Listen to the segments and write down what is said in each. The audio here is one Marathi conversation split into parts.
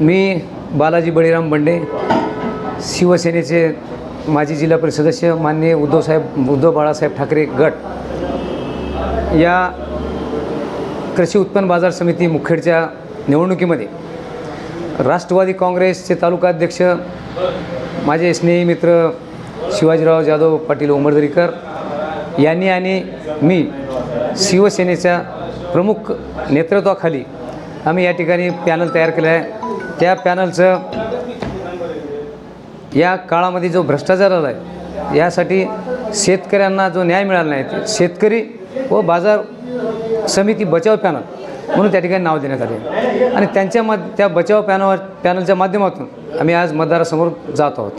मी बालाजी बळीराम बंडे शिवसेनेचे माजी जिल्हा परिषद सदस्य माननीय उद्धवसाहेब उद्धव बाळासाहेब ठाकरे गट. या कृषी उत्पन्न बाजार समिती मुखेडच्या निवडणुकीमध्ये राष्ट्रवादी काँग्रेसचे तालुकाध्यक्ष माझे स्नेही मित्र शिवाजीराव जाधव पाटील उमरदरीकर यांनी आणि मी शिवसेनेच्या प्रमुख नेतृत्वाखाली आम्ही या ठिकाणी पॅनल तयार केलं आहे. त्या पॅनलचं या काळामध्ये जो भ्रष्टाचार झाला आहे यासाठी शेतकऱ्यांना जो न्याय मिळाला नाही ते शेतकरी व बाजार समिती बचाव पॅनल म्हणून त्या ठिकाणी नाव देण्यात आले. आणि त्यांच्या मध त्या बचाव पॅनल पॅनलच्या माध्यमातून आम्ही आज मतदारासमोर जात आहोत.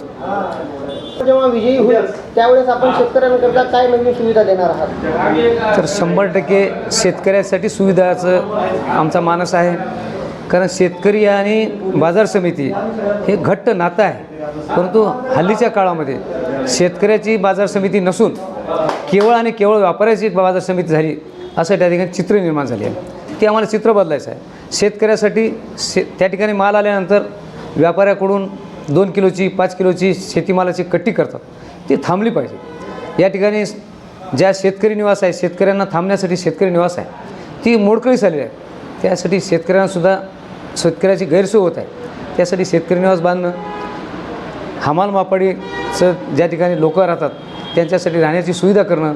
जेव्हा विजयी होईल त्यावेळेस आपण शेतकऱ्यांकरता काय नवीन सुविधा देणार आहात? तर शंभर टक्के शेतकऱ्यासाठी सुविधाचं आमचा मानस आहे. कारण शेतकरी आणि बाजार समिती हे घट्ट नातं आहे. परंतु हल्लीच्या काळामध्ये शेतकऱ्याची बाजार समिती नसून केवळ आणि केवळ व्यापाऱ्याची बाजार समिती झाली असं त्या ठिकाणी चित्र निर्माण झाले आहे. ते आम्हाला चित्र बदलायचं आहे. शेतकऱ्यासाठी शे त्या ठिकाणी माल आल्यानंतर व्यापाऱ्याकडून दोन किलोची पाच किलोची शेतीमालाची कट्टी करतात. ती थांबली पाहिजे. या ठिकाणी ज्या शेतकरी निवास आहे शेतकऱ्यांना थांबण्यासाठी शेतकरी निवास आहे ती मोडकळी झाली आहे. त्यासाठी शेतकऱ्यांनासुद्धा शेतकऱ्याची गैरसोय होत आहे. त्यासाठी शेतकरी निवास बांधणं हमाल मापाडीचं ज्या ठिकाणी लोक राहतात त्यांच्यासाठी राहण्याची सुविधा करणं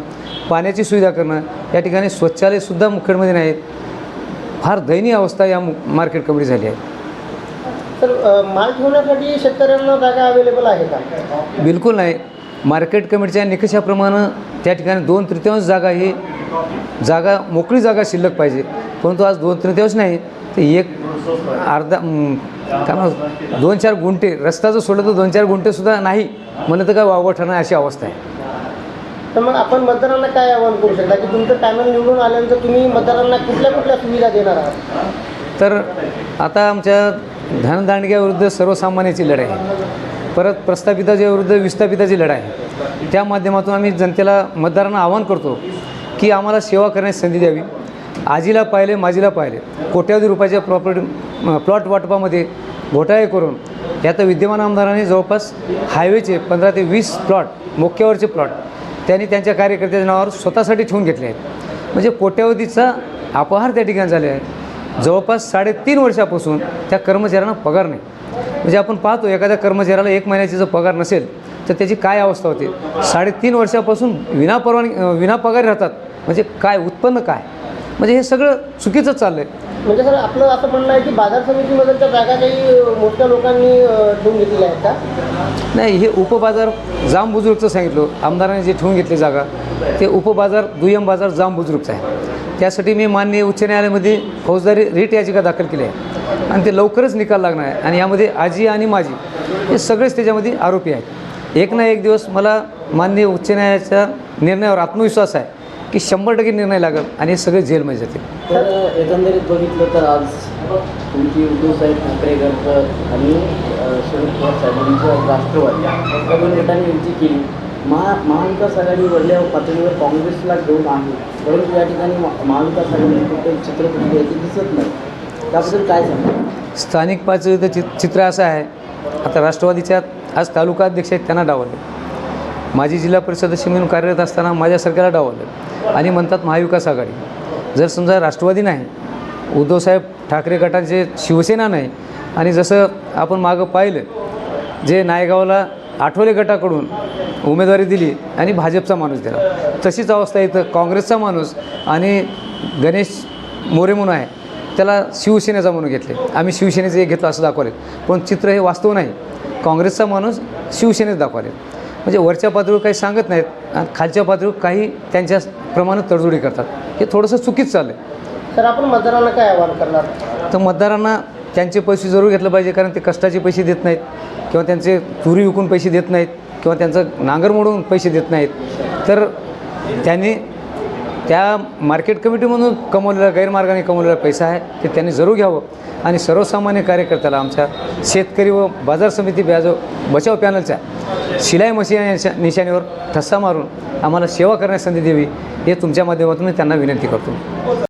पाण्याची सुविधा करणं या ठिकाणी शौचालयसुद्धा मुखेडमध्ये नाहीत. फार दयनीय अवस्था या मार्केट कमिटी झाली आहे. तर माल ठेवण्यासाठी शेतकऱ्यांना जागा अवेलेबल आहे का? बिलकुल नाही. मार्केट कमिटीच्या निकषाप्रमाणे त्या ठिकाणी दोन तृतीयांश जागा ही जागा मोकळी जागा शिल्लक पाहिजे. परंतु आज दोन तृतीयांश नाही ते एक अर्धा काय म्हणा दोन चार गुंठे रस्ता जर सोडलं तर दोन चार गुंठेसुद्धा नाही म्हणलं तर काय वावं ठरणार अशी अवस्था आहे. तर मग आपण मतदारांना काय आवाहन करू शकता की तुमचं पॅनल निवडून आल्यानंतर तुम्ही मतदारांना कुठल्या कुठल्या सुविधा देणार आहात? तर आता आमच्या धनदांडग्याविरुद्ध सर्वसामान्याची लढाई आहे. परत प्रस्थापिताच्या विरुद्ध विस्थापिताची लढाई. आहे त्या माध्यमातून आम्ही जनतेला मतदारांना आवाहन करतो की आम्हाला सेवा करण्याची संधी द्यावी. आजीला पाहिले माजीला पाहिले. कोट्यावधी रुपयाच्या प्रॉपर्टी प्लॉट वाटपामध्ये घोटाळे करून यात विद्यमान आमदारांनी जवळपास हायवेचे पंधरा ते वीस प्लॉट मोक्यावरचे प्लॉट त्यांनी त्यांच्या कार्यकर्त्याच्या नावावर स्वतःसाठी ठेवून घेतले आहेत. म्हणजे कोट्यावधीचा अपहार त्या ठिकाणी झाले आहे जवळपास साडेतीन वर्षापासून त्या कर्मचाऱ्यांना पगार नाही. म्हणजे आपण पाहतो एखाद्या कर्मचाऱ्याला एक महिन्याची जर पगार नसेल तर त्याची काय अवस्था होते? साडेतीन वर्षापासून विना परवानगी विना पगारी राहतात. म्हणजे काय उत्पन्न काय? म्हणजे हे सगळं चुकीचंच चाललं आहे म्हणजे सर आपलं असं म्हणणं आहे की बाजार समितीमधल्या जागा काही मोठ्या लोकांनी ठेवून घेतलेल्या आहेत का? नाही हे उपबाजार जाम बुजुर्गचं सांगितलं. आमदारांनी जे ठेवून घेतले जागा ते उपबाजार दुय्यम बाजार जाम बुजुर्गचं आहे. त्यासाठी मी माननीय उच्च न्यायालयामध्ये फौजदारी रिट याचिका दाखल केली आहे. आणि ते लवकरच निकाल लागणार आहे. आणि यामध्ये आजी आणि माझी हे सगळेच त्याच्यामध्ये आरोपी आहेत. एक ना एक दिवस मला माननीय उच्च न्यायालयाच्या निर्णयावर आत्मविश्वास आहे की शंभर टक्के निर्णय लागेल आणि हे सगळे जेलमध्ये जातील. तर एकंदरीत बघितलं तर आज तुमची उद्धवसाहेब ठाकरे गट आणि शरद पवार साहेबांचं राष्ट्रवादी. या दोन गटांनी युती केली. महा महाविकास आघाडी वरल्या पातळीवर काँग्रेसला घेऊन आहे. परंतु या ठिकाणी महाविकास आघाडी कुठे दिसत नाही. त्याबद्दल काय सांगतो स्थानिक पातळीचं चि चित्र असं आहे. आता राष्ट्रवादीच्या आज तालुका अध्यक्ष आहेत त्यांना डावलले. माझी जिल्हा परिषद अशी म्हणून कार्यरत असताना माझ्या सरकारला डावललं. आणि म्हणतात महाविकास आघाडी. जर समजा राष्ट्रवादी नाही उद्धवसाहेब ठाकरे गटाचे शिवसेना नाही आणि जसं आपण मागं पाहिलं जे नायगावला आठवले गटाकडून उमेदवारी दिली आणि भाजपचा माणूस दिला. तशीच अवस्था इथं काँग्रेसचा माणूस आणि गणेश मोरे म्हणून आहे त्याला शिवसेनेचा म्हणून घेतले. आम्ही शिवसेनेचं एक घेतलं असं दाखवले. पण चित्र हे वास्तव नाही. काँग्रेसचा माणूस शिवसेनेत दाखवले. म्हणजे वरच्या पातळीवर काही सांगत नाहीत आणि खालच्या पातळीवर काही त्यांच्या प्रमाणात तडजोडी करतात. हे थोडंसं चुकीचं चाललं आहे तर आपण मतदारांना काय आवाहन करणार? तर मतदारांना त्यांचे पैसे जरूर घेतलं पाहिजे कारण ते कष्टाचे पैसे देत नाहीत किंवा त्यांचे तुरी विकून पैसे देत नाहीत किंवा त्यांचं नांगर मोडून पैसे देत नाहीत. तर त्यांनी त्या मार्केट कमिटीमधून कमवलेला गैरमार्गाने कमवलेला पैसा आहे ते त्यांनी जरूर घ्यावं. आणि सर्वसामान्य कार्यकर्त्याला आमच्या शेतकरी व बाजार समिती ब्याजो बचाव पॅनलच्या शिलाई मशीन निशाणीवर ठस्सा मारून आम्हाला सेवा करण्यास संधी द्यावी हे तुमच्या माध्यमातून मी त्यांना विनंती करतो.